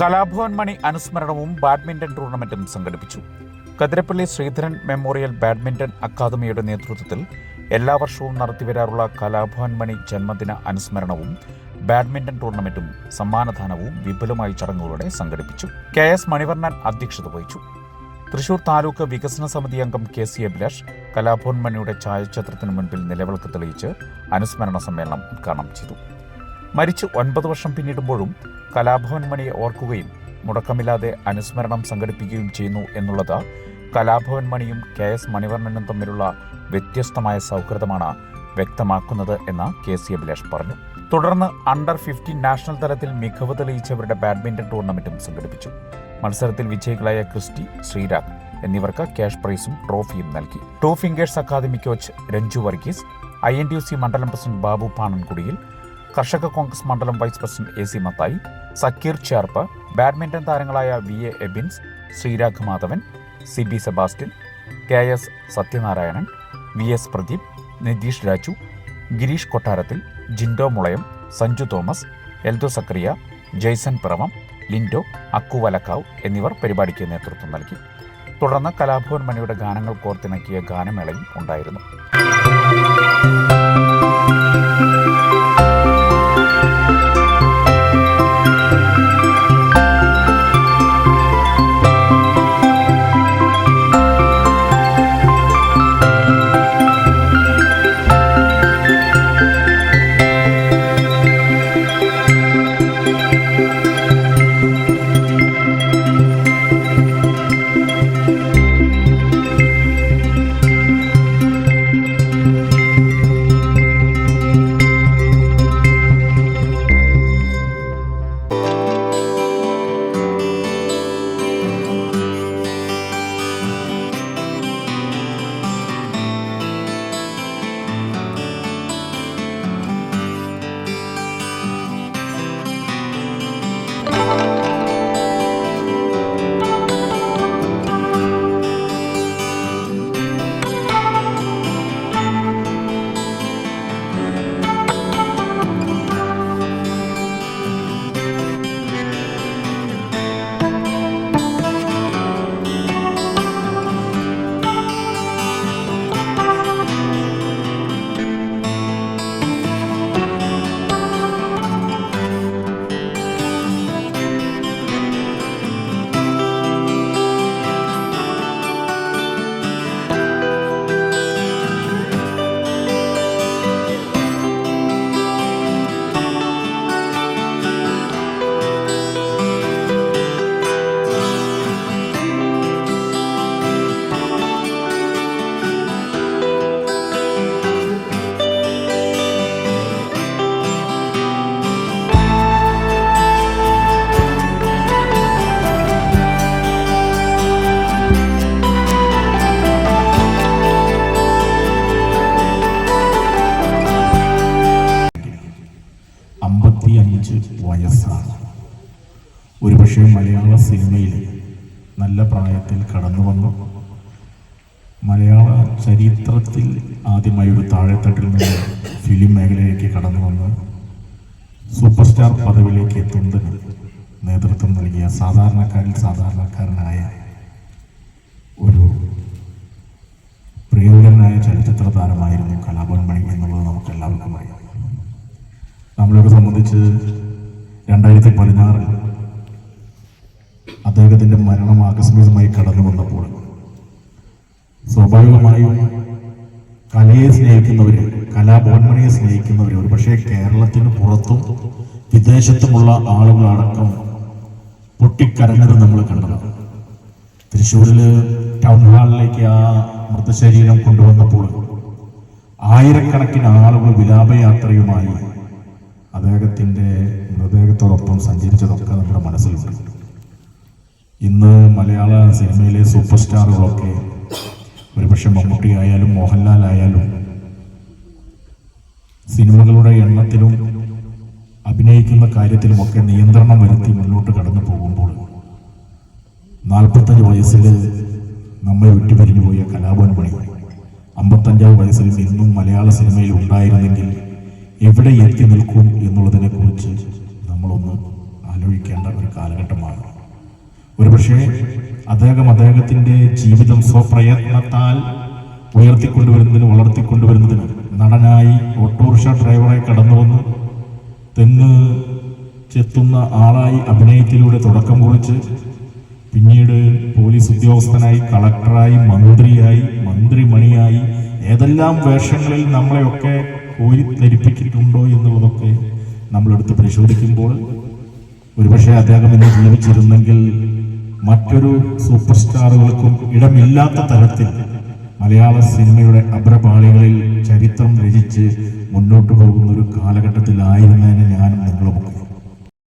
Kalabhavan Mani അനുസ്മരണവും badminton ടൂർണമെന്റും സംഘടിപ്പിച്ചു. കതിരപ്പള്ളി Sreedharan memorial badminton അക്കാദമിയുടെ നേതൃത്വത്തിൽ എല്ലാ വർഷവും നടത്തിവരാറുള്ള കലാഭവൻ മണി ജന്മദിന അനുസ്മരണവും ബാഡ്മിന്റൺ ടൂർണമെന്റും സമ്മാനദാനവും വിപുലമായ ചടങ്ങുകളോടെ സംഘടിപ്പിച്ചു. കെ എസ് മണിവർണൻ അധ്യക്ഷത വഹിച്ചു. തൃശൂർ താലൂക്ക് വികസന സമിതി അംഗം കെ സി അഭിലാഷ് കലാഭവൻ മണിയുടെ ഛായാചിത്രത്തിന് മുൻപിൽ നിലവിളക്ക് തെളിയിച്ച് അനുസ്മരണ സമ്മേളനം ഉദ്ഘാടനം ചെയ്തു. മരിച്ച് ഒൻപത് വർഷം പിന്നിടുമ്പോഴും കലാഭവൻ മണിയെ ഓർക്കുകയും മുടക്കമില്ലാതെ അനുസ്മരണം സംഘടിപ്പിക്കുകയും ചെയ്യുന്നു എന്നുള്ളത് കലാഭവൻ മണിയും കെ എസ് മണിവർണനും തമ്മിലുള്ള വ്യത്യസ്തമായ സൗഹൃദമാണ് വ്യക്തമാക്കുന്നത് എന്ന് കെ സി അഭിലാഷ് പറഞ്ഞു. തുടർന്ന് അണ്ടർ ഫിഫ്റ്റീൻ നാഷണൽ തലത്തിൽ മികവ് തെളിയിച്ചവരുടെ ബാഡ്മിന്റൺ ടൂർണമെന്റും സംഘടിപ്പിച്ചു. മത്സരത്തിൽ വിജയികളായ ക്രിസ്റ്റി ശ്രീരാഗ് എന്നിവർക്ക് ക്യാഷ് പ്രൈസും ട്രോഫിയും നൽകി. Two fingers academy coach Ranju Varghese I N T U C മണ്ഡലം പ്രസിഡന്റ് ബാബു പാണൻകുടിയിൽ കർഷക കോൺഗ്രസ് മണ്ഡലം vice president A C Mathai Sakkir Cherpu badminton താരങ്ങളായ V A Ebins Sreerag Madhavan C B Sebastian K S Sathyanarayanan V S Pradeep Nitheesh Raju Gireesh Kottarathil Jindo Mulayam Sanju Thomas Eldho Sakariya Jaison Piravom Lindo Akku Valakkavu എന്നിവർ പരിപാടിക്ക് നേതൃത്വം നൽകി. തുടർന്ന് കലാഭവൻ മണിയുടെ ഗാനങ്ങൾ കോർത്തിണക്കിയ ഗാനമേളയും ഉണ്ടായിരുന്നു. അഞ്ച് വയസ്സാണ്. ഒരുപക്ഷെ മലയാള സിനിമയിൽ നല്ല പ്രായത്തിൽ കടന്നു വന്നു. മലയാള ചരിത്രത്തിൽ ആദ്യമായി ഒരു താഴെത്തട്ടിൽ നിന്ന് ഫിലിം മേഖലയിലേക്ക് കടന്നു വന്ന് സൂപ്പർ സ്റ്റാർ പദവിയിലേക്ക് എത്തുന്നതിന് നേതൃത്വം നൽകിയ സാധാരണക്കാരിൽ സാധാരണക്കാരനായ ഒരു പ്രിയങ്കരനായ ചലച്ചിത്ര താരമായിരുന്നു കലാഭവൻ മണി എന്നുള്ളത് നമുക്ക് എല്ലാവർക്കും അറിയാം. നമ്മളെയൊക്കെ സംബന്ധിച്ച് രണ്ടായിരത്തി പതിനാറിൽ അദ്ദേഹത്തിന്റെ മരണം ആകസ്മികമായി കടന്നു വന്നപ്പോൾ സ്വാഭാവികമായും കലയെ സ്നേഹിക്കുന്നവർ കലാഭവന്മണിയെ സ്നേഹിക്കുന്നവർ ഒരു പക്ഷേ കേരളത്തിന് പുറത്തും വിദേശത്തുമുള്ള ആളുകളടക്കം പൊട്ടിക്കരഞ്ഞത് നമ്മൾ കണ്ടതാണ്. തൃശ്ശൂരിൽ ടൗൺ ഹാളിലേക്ക് ആ മൃതശരീരം കൊണ്ടുവന്നപ്പോൾ ആയിരക്കണക്കിന് ആളുകൾ വിലാപയാത്രയുമായി അദ്ദേഹത്തിന്റെ മൃതദേഹത്തോടൊപ്പം സഞ്ചരിച്ചതൊക്കെ നമ്മുടെ മനസ്സിലുണ്ട്. ഇന്ന് മലയാള സിനിമയിലെ സൂപ്പർ സ്റ്റാറുകളൊക്കെ ഒരുപക്ഷെ മമ്മൂട്ടി ആയാലും മോഹൻലാൽ ആയാലും സിനിമകളുടെ എണ്ണത്തിലും അഭിനയിക്കുന്ന കാര്യത്തിലുമൊക്കെ നിയന്ത്രണം വരുത്തി മുന്നോട്ട് കടന്നു പോകുമ്പോൾ നാൽപ്പത്തഞ്ച് വയസ്സിൽ നമ്മെ വിട്ടുപിരിഞ്ഞു പോയ കലാഭവൻ മണി അമ്പത്തഞ്ചാം വയസ്സിൽ ഇന്നും മലയാള സിനിമയിൽ ഉണ്ടായിരുന്നെങ്കിൽ എവിടെ എത്തി നിൽക്കും എന്നുള്ളതിനെ കുറിച്ച് നമ്മളൊന്ന് ആലോചിക്കേണ്ട ഒരു കാലഘട്ടമാണ്. ഒരുപക്ഷെ അദ്ദേഹം അദ്ദേഹത്തിന്റെ ജീവിതം സ്വപ്രയത്നത്താൽ ഉയർത്തിക്കൊണ്ടുവരുന്നതിന് വളർത്തിക്കൊണ്ടുവരുന്നതിന് നടനായി ഓട്ടോറിക്ഷ ഡ്രൈവറായി കടന്നു വന്ന് തെങ്ങ് ചെത്തുന്ന ആളായി അഭിനയത്തിലൂടെ തുടക്കം കുറിച്ച് പിന്നീട് പോലീസ് ഉദ്യോഗസ്ഥനായി കളക്ടറായി മന്ത്രിയായി മന്ത്രിമണിയായി ഏതെല്ലാം വേഷങ്ങളിൽ നമ്മളെയൊക്കെ കോരി എന്നുള്ളതൊക്കെ നമ്മളെടുത്ത് പരിശോധിക്കുമ്പോൾ ഒരുപക്ഷെ അദ്ദേഹം ഇന്ന് ജീവിച്ചിരുന്നെങ്കിൽ മറ്റൊരു സൂപ്പർ സ്റ്റാറുകൾക്കും ഇടമില്ലാത്ത തരത്തിൽ മലയാള സിനിമയുടെ അപരപാളികളിൽ ചരിത്രം രചിച്ച് മുന്നോട്ട് പോകുന്ന ഒരു കാലഘട്ടത്തിലായിരുന്നതിന് ഞാനും നിങ്ങളുമൊക്കെ.